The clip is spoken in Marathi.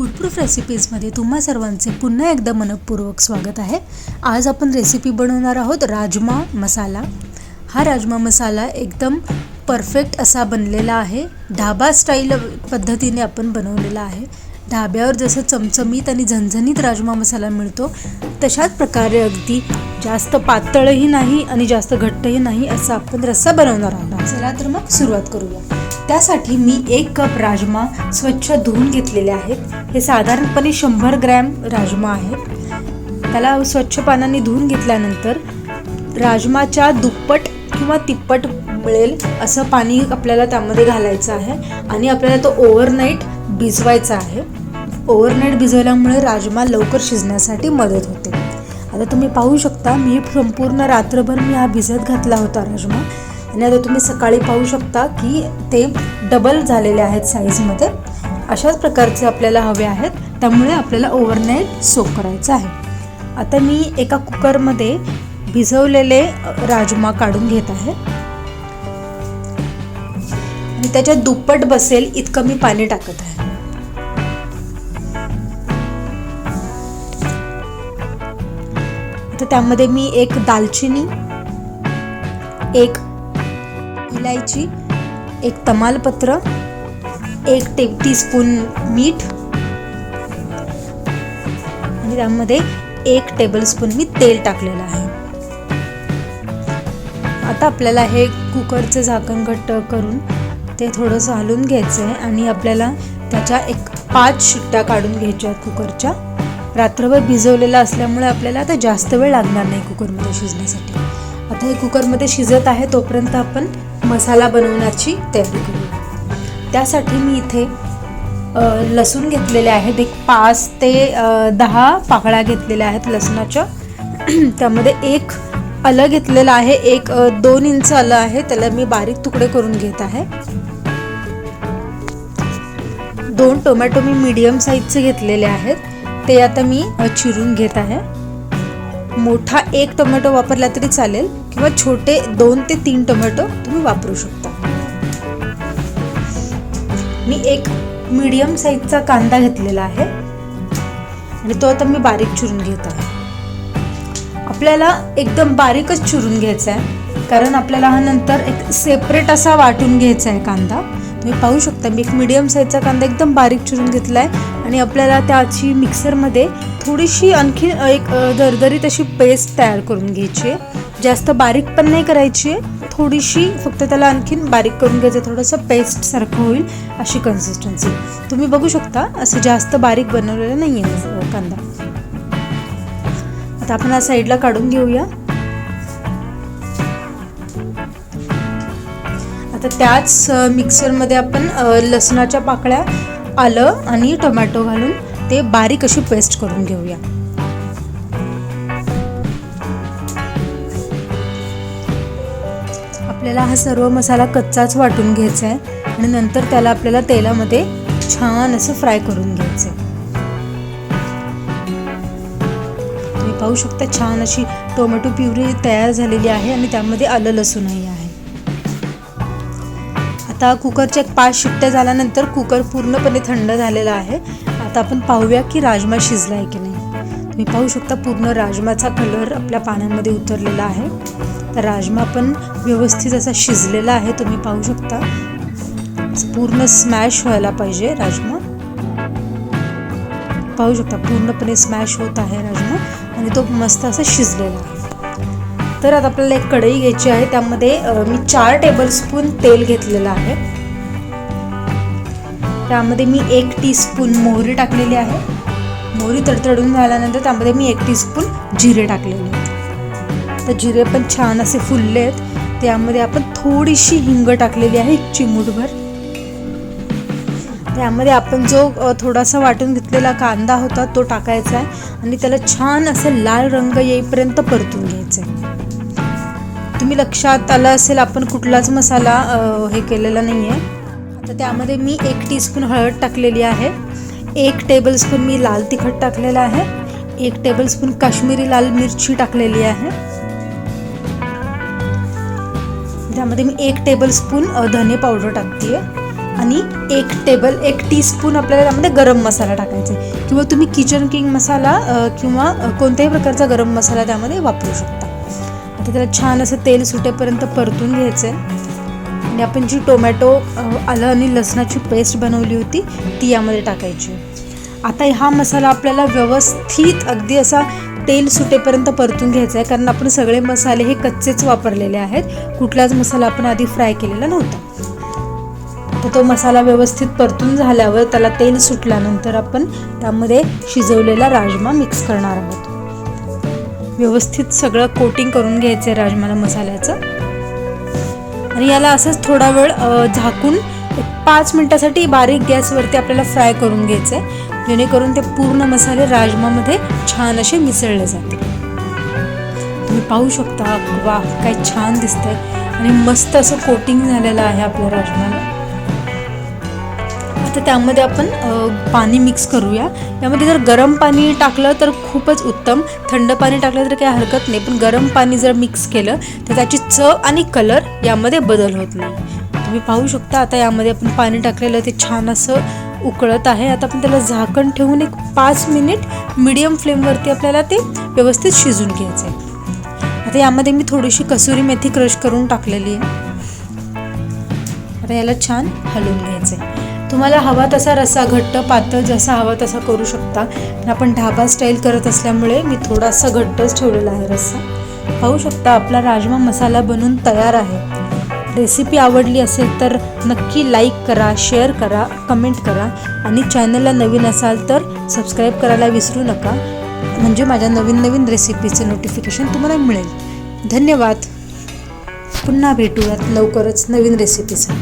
फूडप्रूफ रेसिपीजमध्ये तुम्हा सर्वांचे पुन्हा एकदा मनपूर्वक स्वागत आहे. आज आपण रेसिपी बनवणार आहोत राजमा मसाला. हा राजमा मसाला एकदम परफेक्ट असा बनलेला आहे. ढाबा स्टाईल पद्धतीने आपण बनवलेला आहे. ढाब्यावर जसं चमचमीत आणि झणझणीत राजमा मसाला मिळतो तशाच प्रकारे अगदी जास्त पातळही नाही आणि जास्त घट्टही नाही असा आपण रस्सा बनवणार आहोत. चला तर मग सुरुवात करूया. त्यासाठी मी एक कप राजमा स्वच्छ धुवून घेतलेले आहेत. हे साधारणपणे शंभर ग्रॅम राजमा आहेत त्याला स्वच्छ पाण्याने धुवून घेतल्यानंतर राजमाच्या दुप्पट किंवा तिप्पट मिळेल असं पाणी आपल्याला त्यामध्ये घालायचं आहे आणि आपल्याला तो ओव्हरनाईट भिजवायचा आहे. ओव्हरनाईट भिजवल्यामुळे राजमा लवकर शिजण्यासाठी मदत होते. आता तुम्ही पाहू शकता मी संपूर्ण रात्रभर मी हा भिजत घातला होता राजमा. आणि आता तुम्ही सकाळी पाहू शकता की ते डबल झालेले आहेत साईजमध्ये अशाच प्रकारचे आपल्याला हवे आहेत. त्यामुळे आपल्याला ओव्हरनाईट सोप करायचं आहे. आता मी एका कुकरमध्ये भिजवलेले राजमा काढून घेत आहे. आणि त्याच्यात दुप्पट बसेल इतकं मी पाणी टाकत आहे. तर त्यामध्ये मी एक दालचिनी एक इलायची एक तमालपत्र एक टे टीस्पून मीठ आणि त्यामध्ये एक टेबलस्पून मी तेल टाकलेलं आहे. आता आपल्याला हे कुकरचं झाकण घट्ट करून ते थोडंसं हलवून घ्यायचं आहे आणि आपल्याला त्याच्या एक पाच शिट्ट्या काढून घ्यायच्या आहेत कुकरच्या. रात्रभर भिजवलेलं असल्यामुळे आपल्याला आता जास्त वेळ लागणार नाही कुकरमध्ये शिजण्यासाठी. आता हे कुकरमध्ये शिजत आहे तोपर्यंत आपण मसाला बनवण्याची तयारी करू. त्यासाठी मी इथे लसूण घेतलेले आहेत. एक पाच ते दहा पाकळ्या घेतलेल्या आहेत लसणाच्या. त्यामध्ये एक आलं घेतलेलं आहे. एक दोन इंच आलं आहे. त्याला मी बारीक तुकडे करून घेत आहे. दोन टोमॅटो मी मीडियम साईजचे घेतलेले आहेत. ते आता मी चिरून घेत आहे. मोठा एक टोमॅटो वापरला तरी चालेल. किंवा छोटे दोन ते तीन टोमॅटो तुम्ही वापरू शकता. मी एक मीडियम साईजचा कांदा घेतलेला आहे. आणि तो आता मी बारीक चिरून घेत आहे. आपल्याला एकदम बारीकच चिरून घ्यायचा आहे. कारण आपल्याला हा नंतर एक सेपरेट असा वाटून घ्यायचा आहे कांदा. तुम्ही पाहू शकता मी एक मीडियम साईजचा कांदा एकदम बारीक चिरून घेतला आहे आणि आपल्याला त्याची मिक्सरमध्ये थोडीशी आणखी एक दरदरीत अशी पेस्ट तयार करून घ्यायची आहे. जास्त बारीक पण नाही करायची आहे. थोडीशी फक्त त्याला आणखीन बारीक करून घ्यायचं थोडंसं पेस्टसारखं होईल अशी कन्सिस्टन्सी तुम्ही बघू शकता असं जास्त बारीक बनवलेलं नाही आहे कांदा. आता आपण हा साईडला काढून घेऊया. आता त्याच मिक्सरमध्ये आपण लसणाच्या पाकळ्या आलं आणि टोमॅटो घालून ते बारीक अशी पेस्ट करून घेऊया. आपल्याला हा सर्व मसाला कच्चाच वाटून घ्यायचा आहे आणि नंतर त्याला आपल्याला तेलामध्ये छान असं फ्राय करून घ्यायचं आहे. तुम्ही पाहू शकता छान अशी टोमॅटो प्युरी तयार झालेली आहे आणि त्यामध्ये आलं लसूणही आहे. आता कुकरच्या एक पाच शिट्ट्या झाल्यानंतर कुकर पूर्णपणे थंड झालेला आहे. आता आपण पाहूया की राजमा शिजला आहे की नाही. तुम्ही पाहू शकता पूर्ण राजमाचा कलर आपल्या पाण्यामध्ये उतरलेला आहे. तर राजमा पण व्यवस्थित असा शिजलेला आहे तुम्ही पाहू शकता. पूर्ण स्मॅश व्हायला पाहिजे राजमा. पाहू शकता पूर्णपणे स्मॅश होत आहे राजमा. आणि तो मस्त असा शिजलेला आहे. तर आता आपल्याला एक कढई घ्यायची आहे. त्यामध्ये मी चार टेबलस्पून तेल घेतलेलं आहे. त्यामध्ये मी एक टीस्पून मोहरी टाकलेली आहे. मोहरी तडतडून झाल्यानंतर त्यामध्ये मी एक टीस्पून जिरे टाकलेले आहेत. तर जिरे पण छान असे फुलले आहेत. त्यामध्ये आपण थोडीशी हिंग टाकलेली आहे एक चिमूटभर. त्यामध्ये आपण जो थोडासा वाटून घेतलेला कांदा होता तो टाकायचा आहे. आणि त्याला छान असं लाल रंग येईपर्यंत परतून घ्यायचा. आहे तुम्ही लक्षात आलं असेल आपण कुठलाच मसाला हे केलेला नाही आहे आता त्यामध्ये मी एक टीस्पून हळद टाकलेली आहे. एक टेबलस्पून मी लाल तिखट टाकलेलं आहे. एक टेबलस्पून काश्मीरी लाल मिरची टाकलेली आहे. त्यामध्ये मी एक टेबलस्पून धने पावडर टाकते आणि एक टेबल एक टीस्पून आपल्याला त्यामध्ये गरम मसाला टाकायचा आहे. किंवा तुम्ही किचन किंग मसाला किंवा कोणत्याही प्रकारचा गरम मसाला त्यामध्ये वापरू शकता. आता त्याला छान असं तेल सुटेपर्यंत परतून घ्यायचं आहे आणि आपण जी टोमॅटो आलं आणि लसणाची पेस्ट बनवली होती ती यामध्ये टाकायची. आता हा मसाला आपल्याला व्यवस्थित अगदी असा तेल सुटेपर्यंत परतून घ्यायचा आहे कारण आपण सगळे मसाले हे कच्चेच वापरलेले आहेत. कुठलाच मसाला आपण आधी फ्राय केलेला नव्हता. तर तो मसाला व्यवस्थित परतून झाल्यावर त्याला तेल सुटल्यानंतर आपण त्यामध्ये शिजवलेला राजमा मिक्स करणार आहोत. व्यवस्थित सगळं कोटिंग करून घ्यायचं आहे राजमाला मसाल्याचं. आणि याला असंच थोडा वेळ झाकून पाच मिनटासाठी बारीक गॅसवरती आपल्याला फ्राय करून घ्यायचं आहे जेणेकरून ते पूर्ण मसाले राजमामध्ये छान असे मिसळले जाते तुम्ही पाहू शकता वा काय छान दिसतंय. आणि मस्त असं कोटिंग झालेलं आहे आपल्या राजमाला. तर त्यामध्ये आपण पाणी मिक्स करूया. यामध्ये जर गरम पाणी टाकलं तर खूपच उत्तम. थंड पाणी टाकलं तर काही हरकत नाही पण गरम पाणी जर मिक्स केलं तर त्याची चव आणि कलर यामध्ये बदल होत नाही. तुम्ही पाहू शकता आता यामध्ये आपण पाणी टाकलेलं ते छान असं उकळत आहे. आता आपण त्याला झाकण ठेवून एक पाच मिनिट मिडियम फ्लेमवरती आपल्याला ते व्यवस्थित शिजून घ्यायचं आहे. आता यामध्ये मी थोडीशी कसुरी मेथी क्रश करून टाकलेली आहे. आता याला छान हलवून घ्यायचं आहे. तुम्हाला हवा तसा रस्सा घट्ट पातळ जसा हवा तसा करू शकता. पण आपण ढाबा स्टाईल करत असल्यामुळे मी थोडासा घट्टच ठेवलेला आहे रस्सा. पाहू शकता आपला राजमा मसाला बनून तयार आहे. रेसिपी आवडली असेल तर नक्की लाईक करा शेअर करा कमेंट करा. आणि चॅनलला नवीन असाल तर सबस्क्राईब करायला विसरू नका. म्हणजे माझ्या नवीन नवीन रेसिपीचे नोटिफिकेशन तुम्हाला मिळेल. धन्यवाद. पुन्हा भेटूयात लवकरच नवीन रेसिपीचं